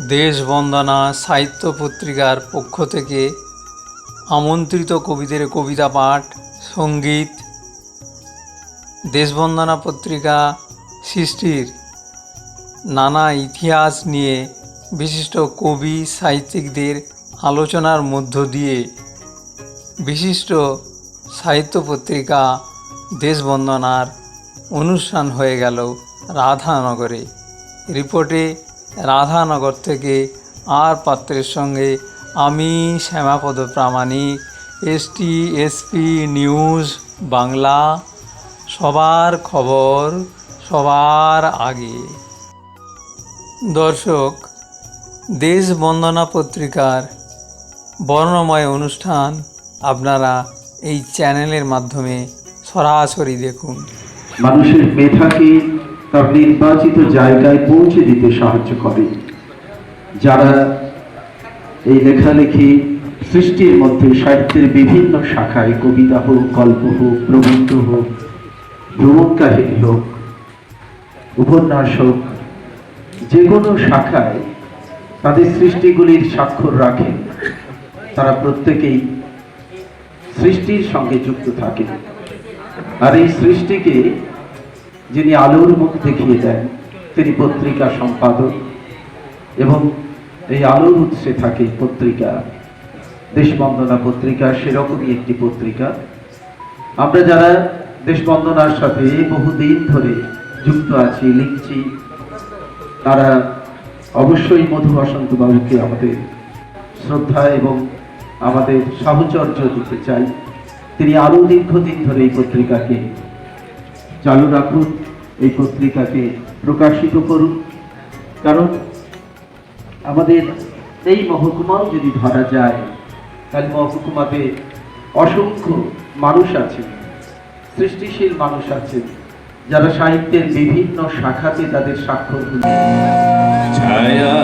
দেশবন্দনা সাহিত্য পত্রিকার পক্ষ থেকে আমন্ত্রিত কবিদের কবিতা পাঠ, সংগীত, দেশবন্দনা পত্রিকা সৃষ্টির নানা ইতিহাস নিয়ে বিশিষ্ট কবি সাহিত্যিকদের আলোচনার মধ্য দিয়ে বিশিষ্ট সাহিত্য পত্রিকা দেশবন্দনার অনুষ্ঠান হয়ে গেল রাধানগরে। রিপোর্টে রাধানগর থেকে আর পাত্রের সঙ্গে আমি Shyamapada Pramanik S T S P news Bangla, সবার খবর সবার আগে। দর্শক, দেশ বন্দনা পত্রিকার বর্ণময় অনুষ্ঠান আপনারা এই চ্যানেলের মাধ্যমে সরাসরি দেখুন। মানুষের মেধাকে তার নির্বাচিত জায়গায় পৌঁছে দিতে সাহায্য করে। যারা এই লেখালেখি সৃষ্টির মধ্যে সাহিত্যের বিভিন্ন শাখায় কবিতা হোক, গল্প হোক, প্রবন্ধ হোক ভ্রমণ কাহিনী হোক, উপন্যাস হোক, যে কোনো শাখায় তাদের সৃষ্টিগুলির স্বাক্ষর রাখে। তারা প্রত্যেকেই সৃষ্টির সঙ্গে যুক্ত থাকে। আর এই সৃষ্টিকে যিনি আলোর মুখ দেখিয়ে দেন, তিনি পত্রিকা সম্পাদক এবং এই আলোর উৎসে থাকে পত্রিকা। দেশবন্দনা পত্রিকা সেরকমই একটি পত্রিকা। আমরা যারা দেশবন্দনার সাথে বহুদিন ধরে যুক্ত আছি, লিখছি, তারা অবশ্যই মধু বসন্ত বাবুকে আমাদের শ্রদ্ধা এবং আমাদের সাহচর্য দিতে চাই। তিনি আরও দীর্ঘদিন ধরে এই পত্রিকাকে চালু রাখুন। এই পত্রিকাকে প্রকাশিত করুন। কারণ আমাদের এই মহকুমাও যদি ধরা যায়, তাহলে মহকুমাতে অসংখ্য মানুষ আছে সৃষ্টিশীল মানুষ আছে যারা সাহিত্যের বিভিন্ন শাখাতে তাদের স্বাক্ষর ছায়া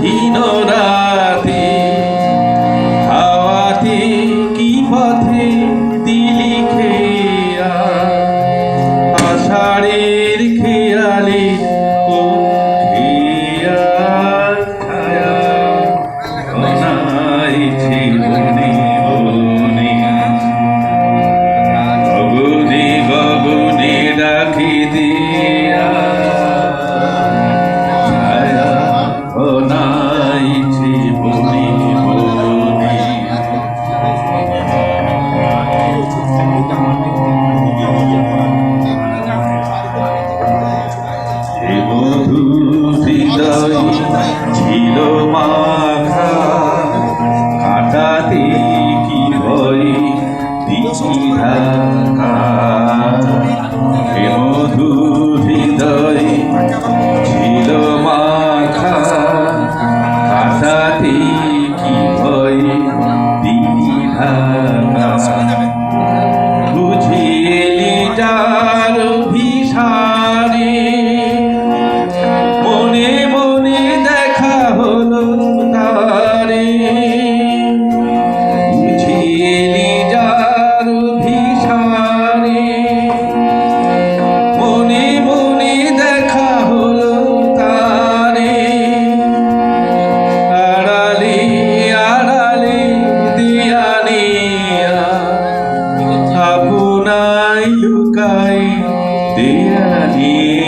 নিদ্রাহীন রাতে you guys, they are.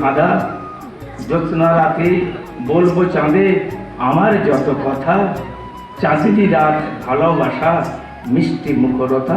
ধাঁধা জ্যোৎস্না রাতে বলব চাঁদে আমার যত কথা চাঁদিনী রাত ভালোবাসা মিষ্টি মুখরতা।